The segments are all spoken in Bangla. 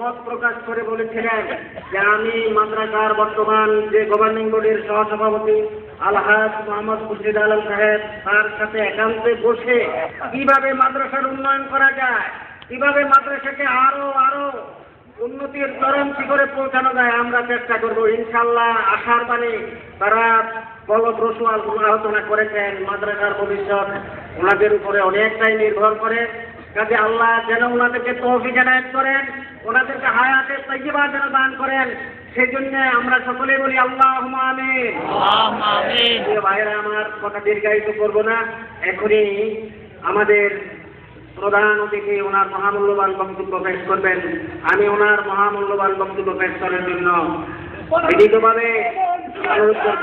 মত প্রকাশ করে বলেছিলেন যে আমি মাদ্রাসার বর্তমান যে গভর্নিং বডির সহসভাপতি আলহাজ মোহাম্মদ খুরশিদ আলম সাহেব, তার সাথে একান্তে বসে কীভাবে মাদ্রাসার উন্নয়ন করা যায়, কীভাবে মাদ্রাসাকে আরও আরও উন্নতির চরম শিখরে পৌঁছানো যায়, আমরা চেষ্টা করব। ইনশাল্লাহ আশার বাণী তারা ফলপ্রসূ আলোচনা করেছেন, মাদ্রাসার ভবিষ্যৎ ওনাদের উপরে অনেকটাই নির্ভর করে। কাজে আল্লাহ যেন ওনাদেরকে তহফিক এনায়ত করেন তৈবা যেন দান করেন সেই জন্য আমরা সকলে বলি আল্লাহ ভাইরা আমার কথা দীর্ঘায়িত করব না। এখনই আমাদের প্রধান অতিথি ওনার মহামূল্যবান বক্তব্য পেশ করবেন। আমি ওনার মহামূল্যবান বক্তব্য পেশ করার জন্য বিনীতভাবে অনুরোধ করব।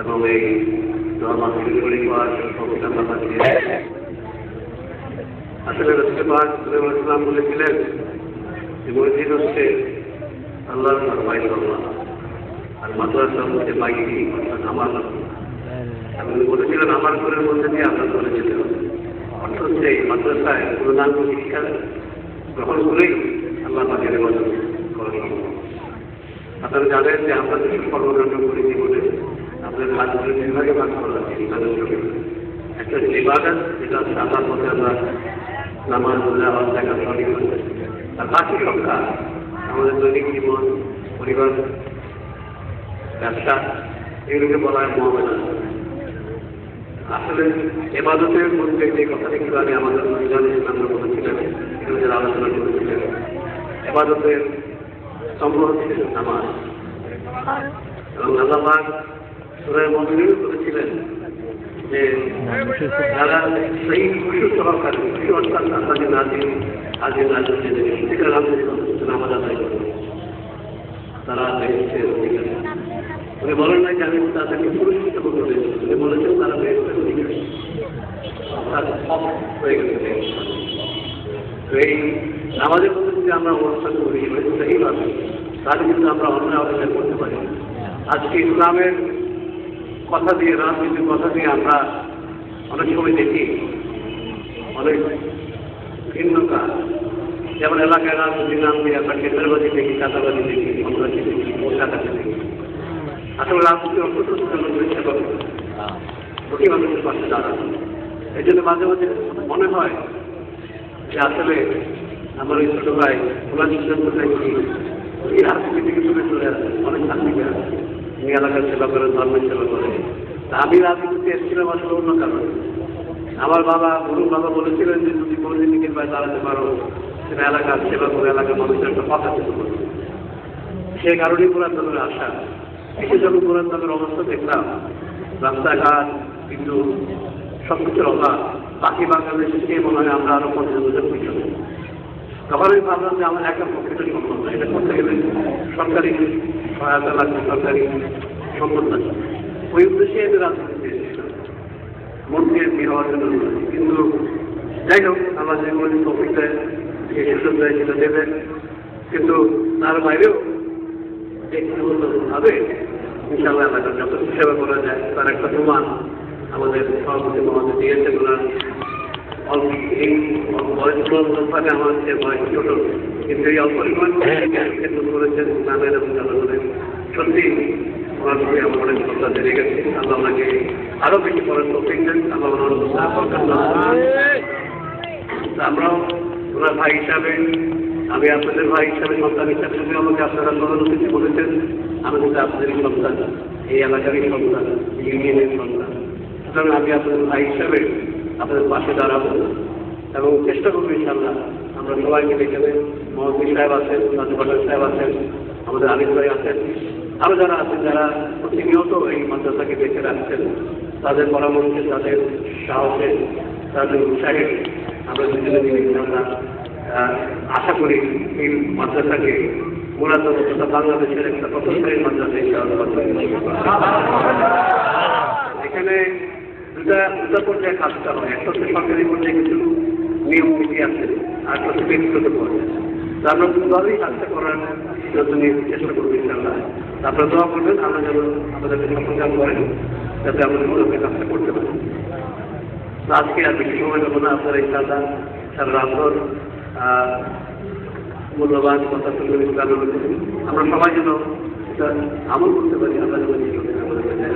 এবং এই ধর্মা শুরু করে পাওয়ার সবটা আমরা আসলে বলেছিলেন যে মসজিদ হচ্ছে আল্লাহর ফরমাই আল্লাহ আর মাদ্রাসা হচ্ছে বাইকি আমার আমি বলেছিলেন আমার ঘরের মধ্যে দিয়ে আপনার চলে যেতে হবে। অর্থ হচ্ছে এই মাদ্রাসায় পূর্ণাঙ্গ শিক্ষা গ্রহণ করেই আল্লাহ তাকে নির্বাচন করা সম্ভব আপনারা জানেন যে আমরা যদি কর্মকাণ্ড করি জীবনে, আপনাদের কাজগুলো বিভাগে ভাগ করা তাদের সঙ্গে একটা ইবাদত, যেটা আল্লাহর মধ্যে আমরা নামাজ দেওয়া দেখা সঠিক আর বাকি কাজ, আমাদের দৈনিক জীবন, পরিবার, ব্যবসা, এগুলোকে বলা হয় মহামেলা আসলে এবাদতের মধ্যে যে কথাটি একটু আগে আমাদের মিজান ইসলাম বলেছিলেন আলোচনা করেছিলেন এবাদতের স্তম্ভ হচ্ছে নামাজ। এবং আল্লাহ সুরের করেছিলেন যে, যারা সেই খুশি সহকারে, খুশি অর্থাৎ আল্লাহ নাজিম আজ নাজ সেটা নামাজ আদায় করবে। তারা উনি বলেন যে আমি তাদেরকে পুরস্কৃত করতে উনি বলেছেন তারা মধ্যে যদি আমরা অনুষ্ঠান করি সেইভাবে তাহলে কিন্তু আমরা অধিকার করতে পারি। আজকে ইসলামের কথা দিয়ে, রাজনীতির কথা দিয়ে আমরা অনেক সময় দেখি, অনেক ভিন্নতা। যেমন এলাকায় রাজনীতির নাম দিয়ে আমরা কেন্দ্রবাদী দেখি, চাঁদাবাদী দেখি সন্ত্রাসী দেখি দেখি। আসলে রাজনীতি প্রতি মানুষের পাশে এই জন্য মাঝে মাঝে মনে হয় যে আসলে আমার ওই ছোট ভাই এই রাজনীতি থেকে চলে অনেক এলাকার সেবা করে ধর্মের সেবা করে আমি রাজনীতিতে এসেছিলাম আসলে অন্য কারণে। আমার বাবা, গুরু বাবা বলেছিলেন যে যদি কোনো দিকে পায় দাঁড়াতে পারো, সেটা এলাকার সেবা করে এলাকার মানুষের একটা কথা শুরু করবে সেই কারণেই পুরাতনের আশা। এসে যখন পুরাতনের অবস্থা দেখলাম, রাস্তাঘাট, কিন্তু সব কিছুর অভাব। বাকি বাংলাদেশকে মনে হয় আমরা আরও পঞ্চাশ বছর পিছনে। তখন আমি ভাবলাম যে আমার একটা পক্ষে সম্ভব না এটা করতে গেলে সরকারি সহায়তা লাগবে, সরকারি সম্পদ লাগবে। ওই উদ্দেশ্যে আমি এসেছিলাম মন্ত্রী এমপি হওয়ার জন্য কিন্তু যাই হোক আমার যে কোনো টপিক দেয়, যে সুযোগ দেয়, সেটা দেবেন কিন্তু তার বাইরেও ব্যক্তিগতভাবে ইনশাল্লাহ এলাকার যত সেবা করা যায় তার একটা প্রমাণ আমাদের সভাপতি মহাদের দিয়েছে ওনার অল্প এই বয়স অনুপাতে আমার যে বয়স ছোট কিন্তু এই অল্প করেছেন নামের এবং জনগণের। সত্যি ওনার প্রতি আমার অনেক শ্রদ্ধা জেনে গেছে। আল্লাহ ওনাকে আরও বেশি করার তৌফিক দেন আল্লাহ ওনার আমরাও ওনার ভাই হিসাবে আমি আপনাদের ভাই হিসাবে সন্তান হিসাবে আমাকে আপনারা সহানুভূতি বলেছেন। আমি কিন্তু আপনাদেরই সন্তান এই এলাকারই সন্তান ইউনিয়নের সন্তান সুতরাং আমি আপনাদের ভাই হিসাবে আপনাদের পাশে দাঁড়াবো এবং চেষ্টা করব ইনশাল্লাহ আমরা সবাই মিলে এখানে মহম্মদ সাহেব আছেন রাজুবাটার সাহেব আছেন আমাদের আলিম ভাই আছেন। আরও যারা আছেন যারা প্রতিনিয়ত এই মাদ্রাসাকে বেঁচে রাখছেন তাদের পরামর্শে তাদের সাহসে তাদের উৎসাহে আমরা দুজনে মিলে আহ, আশা করি এই মাদ্রাসাকে মূলত তথা বাংলাদেশের একটা মাদ্রাসা এখানে দুটা দুটা পর্যায়ে কাজটা হয়। একটা হচ্ছে সরকারি পর্যায়ে কিছু নিয়ম, নীতি আছে, আর হচ্ছে ব্যক্তিগত পর্যায়ে আমরা দুভাবেই কাজটা করার জন্য চেষ্টা করব ইনশাল্লাহ আপনারা দোয়া করবেন, আমরা যেন আমাদেরকে সফলকাম করেন, যাতে আমরা মূলত কাজটা করতে পারি। আজকে আর বেশি সময় দেবো না, আপনারা ইনশাল্লাহ সারা রাতভর মূল্যবান কথা শুনবেন ইসলাম আমরা সবাই যেন এটা আমল করতে পারি কাছে।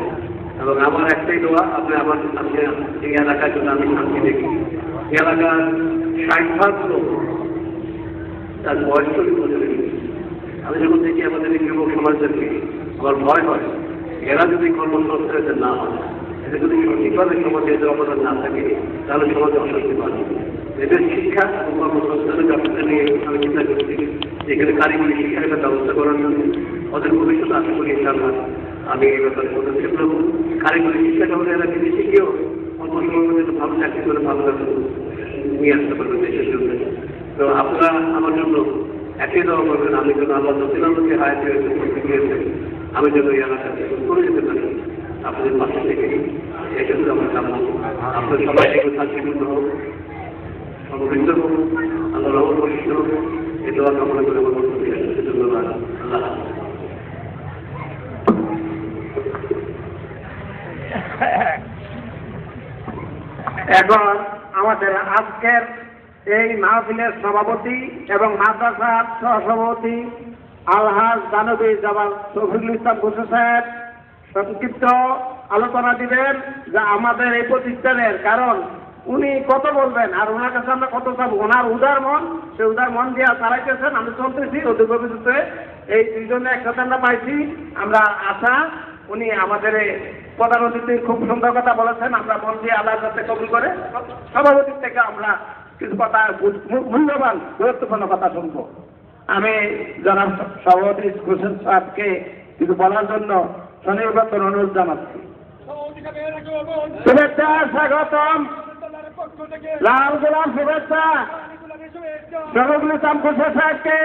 এবং আমার একটাই দোয়া, আপনি আমার আপনি এই এলাকায় যদি আমি শান্তি দেখি। এই এলাকার ষাট ভাগ লোক তার বয়স চল্লিশ আমি যখন দেখি আমাদের এই যুবক সমাজদেরকে আমার ভয় হয়, এরা যদি কর্মসংস্থানের না হয়, এদের যদি সঠিকভাবে সমাজে এদের অবদান না থাকে, তাহলে সমাজে অশান্তি বাড়বে এদের শিক্ষা কর্মসংস্থানের ব্যাপারটা নিয়ে আমি চিন্তা করছি এখানে কারিগরি শিক্ষার একটা ব্যবস্থা করার জন্য ওদের ভবিষ্যৎ আশা করি ইনশাআল্লাহ আমি এই ব্যাপারে পদক্ষেপ নেব। কারিগরি শিক্ষাটা হলে এরা কিন্তু শিখেও অল্প সময়ের ভালো চাকরি করে, ভালো কাজ নিয়ে আসতে পারবে দেশের জন্য। তো আপনারা আমার জন্য একই দেওয়া করবেন। আমি যেন আল্লাহ নতুনকে হায়াতে দিয়েছে আমি যেন এই এলাকা থেকে করে যেতে পারি। আপনাদের পাশে থেকে এটা আমার কামনা আপনার সবাই শান্তিপূর্ণ হোক হোক আল্লাহ আমার আল্লাহ এখন আমাদের আজকের এই মাহফিলের সভাপতি এবং মাদ্রাসার সহসভাপতি আলহাজ দানবী জামাল শফিকুল ইসলাম ঘোষ সাহেব সংক্ষিপ্ত আলোচনা দিবেন যা আমাদের এই প্রতিষ্ঠানের কারণ। উনি কত বলবেন? আর ওনার কাছে আমরা কত চাবো? ওনার উদার মন সে উদার মন দিয়ে চালাইতেছেন আমি চলতেছি অধিক ভবিষ্যতে। এই দুইজনে একসাথে আমরা পাইছি আমরা আশা উনি আমাদের প্রধান অতিথির খুব সুন্দর কথা বলেছেন আমরা মন দিয়ে আল্লাহর কাছে কবুল করে সভাপতির থেকে আমরা কিছু কথা মূল্যবান গুরুত্বপূর্ণ কথা শুনব। আমি জনাব সভাপতি হোসেন সাহেবকে কিছু বলার জন্য স্বনির্বাচন অনুরোধ জানাচ্ছি। শুভেচ্ছা স্বাগতম। লাল গোলাম শুভেচ্ছা। ইসলাম হোসেন সাহেবকে